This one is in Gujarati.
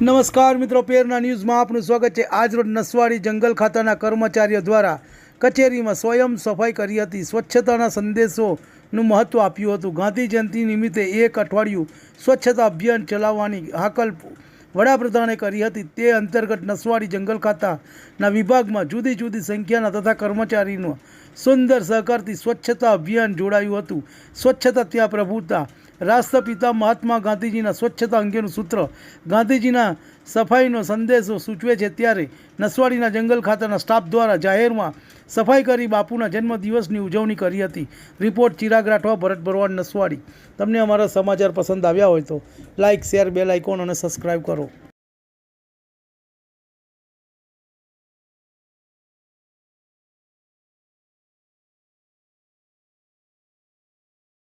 નમસ્કાર મિત્રો, પેરના ન્યૂઝમાં આપનું સ્વાગત છે. આજરોજ નસવાડી જંગલ ખાતાના કર્મચારીઓ દ્વારા કચેરીમાં સ્વયં સફાઈ કરી હતી. સ્વચ્છતાના સંદેશોનું મહત્ત્વ આપ્યું હતું. ગાંધી જયંતિ નિમિત્તે એક અઠવાડિયું સ્વચ્છતા અભિયાન ચલાવવાની હાકલ વડાપ્રધાને કરી હતી. તે અંતર્ગત નસવાડી જંગલ ખાતાના વિભાગમાં જુદી જુદી સંખ્યાના તથા કર્મચારીનો સુંદર સહકારથી સ્વચ્છતા અભિયાન જોડાયું હતું. સ્વચ્છતા ત્યાં પ્રભુતા રાષ્ટ્રપિતા મહાત્મા ગાંધીજીના સ્વચ્છતા અંગેનું સૂત્ર ગાંધીજીના સફાઈનો સંદેશો સૂચવે છે ત્યારે નસવાડીના જંગલ ખાતાના સ્ટાફ દ્વારા જાહેરમાં સફાઈ કરી બાપુના જન્મદિવસની ઉજવણી કરી હતી. રિપોર્ટ ચિરાગ રાઠવા, ભરત ભરવાડ નસવાડી. તમને અમારા સમાચાર પસંદ આવ્યા હોય તો લાઇક શેર, બેલ આઇકોન અને સબસ્ક્રાઈબ કરો.